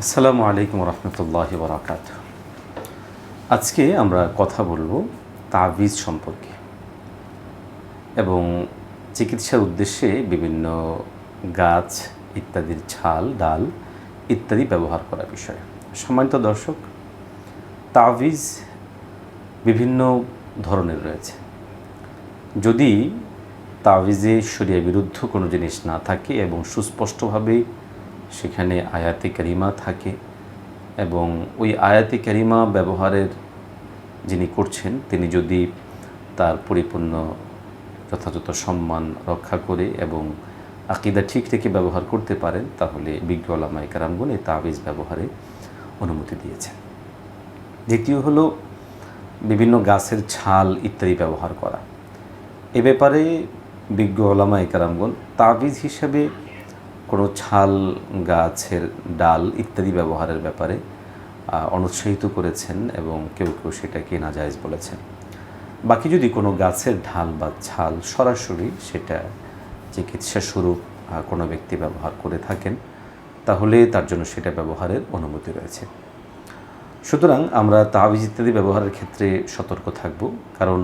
আসসালামু আলাইকুম রহমতুল্লাহ বরাকাত আজকে আমরা কথা বলব তাবিজ সম্পর্কে এবং চিকিৎসার উদ্দেশ্যে বিভিন্ন গাছ ইত্যাদির ছাল, ডাল ইত্যাদি ব্যবহার করা বিষয়। সম্মানিত দর্শক, তাবিজ বিভিন্ন ধরনের রয়েছে। যদি তাবিজে শরিয়া বিরুদ্ধ কোনো জিনিস না থাকে এবং সুস্পষ্টভাবে সেখানে আয়াতে কারিমা থাকে এবং ওই আয়াতে কারিমা ব্যবহারের যিনি করছেন, তিনি যদি তার পরিপূর্ণ যথাযথ সম্মান রক্ষা করে এবং আকিদা ঠিক রেখে ব্যবহার করতে পারেন, তাহলে বিজ্ঞ আলামাই কারামগুন এই তাবিজ ব্যবহারে অনুমতি দিয়েছেন। দ্বিতীয় হলো বিভিন্ন গাছের ছাল ইত্যাদি ব্যবহার করা। এ ব্যাপারে বিজ্ঞ ওলামা একরামগণ, তাবিজ হিসেবে কোনো ছাল, গাছের ডাল ইত্যাদি ব্যবহারের ব্যাপারে অনুৎসাহিত করেছেন এবং কেউ কেউ সেটাকে নাজায়জ বলেছেন। বাকি যদি কোনো গাছের ঢাল বা ছাল সরাসরি সেটা চিকিৎসা স্বরূপ কোনো ব্যক্তি ব্যবহার করে থাকেন, তাহলে তার জন্য সেটা ব্যবহারের অনুমতি রয়েছে। সুতরাং আমরা তাবিজ ইত্যাদি ব্যবহারের ক্ষেত্রে সতর্ক থাকব, কারণ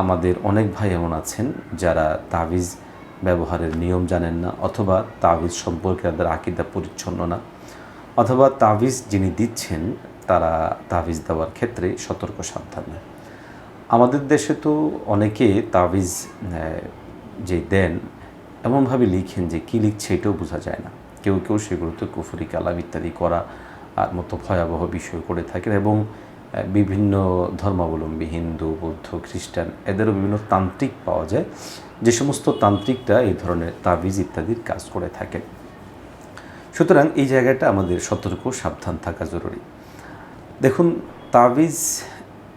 আমাদের অনেক ভাই এমন আছেন যারা তাবিজ ব্যবহারের নিয়ম জানেন না অথবা তাবিজ সম্পর্কে তাদের আকিদা পরিচ্ছন্ন না। অথবা তাবিজ যিনি দিচ্ছেন, তারা তাবিজ দেওয়ার ক্ষেত্রে সতর্ক, সাবধান। না আমাদের দেশে তো অনেকে তাবিজ যে দেন, এমনভাবে লিখেন যে কী লিখছে এটাও বোঝা যায় না। কেউ কেউ সেগুলোতে কুফুরি, কালাম ইত্যাদি করা আর মতো ভয়াবহ বিষয় করে থাকেন এবং বিভিন্ন ধর্মাবলম্বী, হিন্দু, বৌদ্ধ, খ্রিস্টান, এদেরও বিভিন্ন তান্ত্রিক পাওয়া যায়। যে সমস্ত তান্ত্রিকরা এই ধরনের তাবিজ ইত্যাদির কাজ করে থাকেন। সুতরাং এই জায়গাটা আমাদের সতর্ক, সাবধান থাকা জরুরি। দেখুন, তাবিজ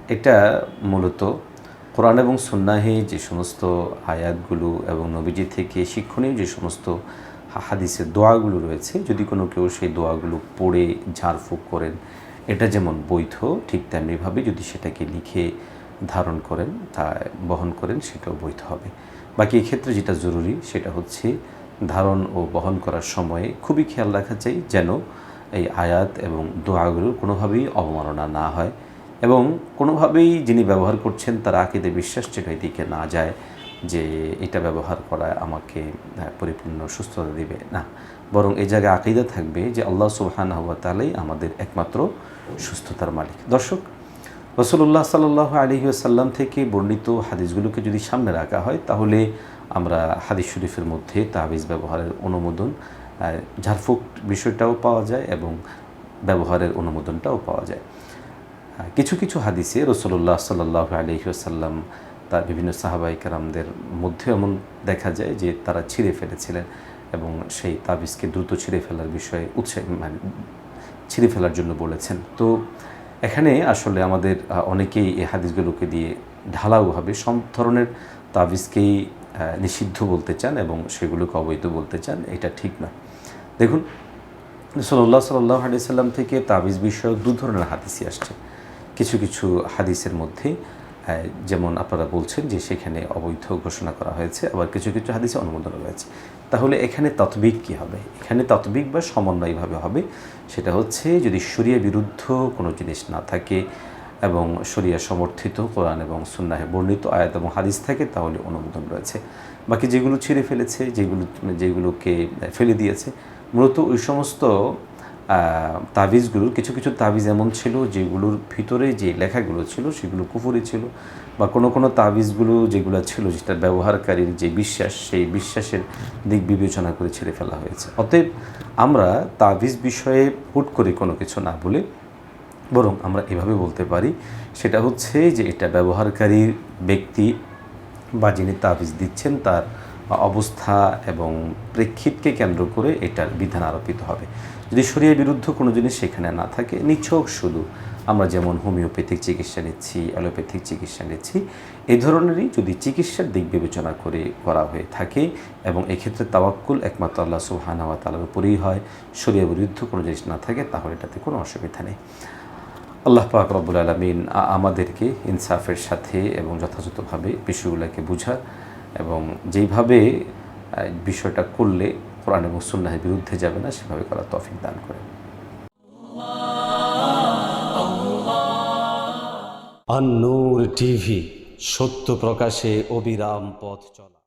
এটা মূলত কোরআন এবং সন্ন্যাহে যে সমস্ত আয়াতগুলো এবং নবীজি থেকে শিক্ষণীয় যে সমস্ত হাদিসের দোয়াগুলো রয়েছে, যদি কোনো কেউ সেই দোয়াগুলো পড়ে, ঝাড়ফুঁক করেন এটা যেমন বৈধ, ঠিক তেমনিভাবে যদি সেটাকে লিখে ধারণ করেন, তা বহন করেন, সেটাও বৈধ হবে। বাকি এক্ষেত্রে যেটা জরুরি, সেটা হচ্ছে ধারণ ও বহন করার সময়ে খুবই খেয়াল রাখা চাই যেন এই আয়াত এবং দোয়াগুলোর কোনোভাবেই অবমাননা না হয় এবং কোনোভাবেই যিনি ব্যবহার করছেন, তার আকিদে বিশ্বাস যেন এদিকে না যায়। যে এটা ব্যবহার করা আমাকে পরিপূর্ণ সুস্থতা দিবে। না, বরং এই জায়গায় আকিদা থাকবে যে আল্লাহ সুবহান হওয়া তালাই আমাদের একমাত্র সুস্থতার মালিক। দর্শক রসুল্লাহ সাল্লাহ আলী আসাল্লাম থেকে বর্ণিত হাদিসগুলোকে যদি সামনে রাখা হয়, তাহলে আমরা হাদিস শরীফের মধ্যে তাবিজ ব্যবহারের অনুমোদন ঝাড়ফুঁক বিষয়টাও পাওয়া যায় এবং ব্যবহারের অনুমোদনটাও পাওয়া যায়। কিছু কিছু হাদিসে রসুল্লাহ সাল্লাহ আলহিহাসাল্লাম তার বিভিন্ন সাহাবাই কারামদের মধ্যে এমন দেখা যায় যে তারা ছিঁড়ে ফেলেছিলেন এবং সেই তাবিজকে দ্রুত ছিঁড়ে ফেলার বিষয়ে উৎসাহ মানে ছিঁড়ে ফেলার জন্য বলেছেন। তো এখানে আসলে আমাদের অনেকেই এই হাদিসগুলোকে দিয়ে ঢালাওভাবে সব ধরনের তাবিজকেই নিষিদ্ধ বলতে চান এবং সেগুলোকে অবৈধ বলতে চান, এটা ঠিক না। দেখুন সাল্লাহ সাল্লাহ আলি সাল্লাম থেকে তাবিজ বিষয়ক দু ধরনের হাদিসই আসছে। কিছু কিছু হাদিসের মধ্যে যেমন আপনারা বলছেন যে সেখানে অবৈধ ঘোষণা করা হয়েছে, আবার কিছু কিছু হাদিসে অনুমোদন রয়েছে। তাহলে এখানে তৎবিক কী হবে? এখানে তৎবিক বা সমন্বয়ভাবে হবে সেটা হচ্ছে যদি শরিয়া বিরুদ্ধ কোনো জিনিস না থাকে এবং শরিয়া সমর্থিত কোরআন এবং সুন্নাহে বর্ণিত আয়াত এবং হাদিস থাকে, তাহলে অনুমোদন রয়েছে। বাকি যেগুলো ছিঁড়ে ফেলেছে, যেগুলো, যেগুলোকে ফেলে দিয়েছে, মূলত ওই সমস্ত তাবিজগুলোর কিছু কিছু তাবিজ এমন ছিল যেগুলোর ভিতরে যে লেখাগুলো ছিল সেগুলো কুফুরি ছিল বা কোনো কোনো তাবিজগুলো যেগুলো ছিল যেটা ব্যবহারকারীর যে বিশ্বাস, সেই বিশ্বাসের দিক বিবেচনা করে ছেড়ে ফেলা হয়েছে। অতএব আমরা তাবিজ বিষয়ে হুট করে কোনো কিছু না বলে বরং আমরা এভাবে বলতে পারি, সেটা হচ্ছে যে এটা ব্যবহারকারীর ব্যক্তি বা যিনি তাবিজ দিচ্ছেন তার অবস্থা এবং প্রেক্ষিতকে কেন্দ্র করে এটার বিধান আরোপিত হবে। যদি শরীয় বিরুদ্ধ কোনো জিনিস সেখানে না থাকে, নিছক শুধু আমরা যেমন হোমিওপ্যাথিক চিকিৎসা নিচ্ছি, অ্যালোপ্যাথিক চিকিৎসা নিচ্ছি এই ধরনেরই যদি চিকিৎসার দিক বিবেচনা করে করা হয়ে থাকে এবং এক্ষেত্রে তাওয়াক্কুল একমাত্র আল্লাহ সুবহানাহু ওয়া তাআলার উপরেই হয় শরীয় বিরুদ্ধ কোনো জিনিস না থাকে, তাহলে এটাতে কোনো অসুবিধা নেই। আল্লাহ পাক রব্বুল আলমিন আমাদেরকে ইনসাফের সাথে এবং যথাযথভাবে বিষয়গুলোকে বুঝার এবং যেইভাবে বিষয়টা করলে কোরআন এবং সুন্নাহের বিরুদ্ধে যাবে না, সেভাবে করার তফিক দান করে। আন্নুর টিভি, সত্য প্রকাশে অবিরাম পথ চলা।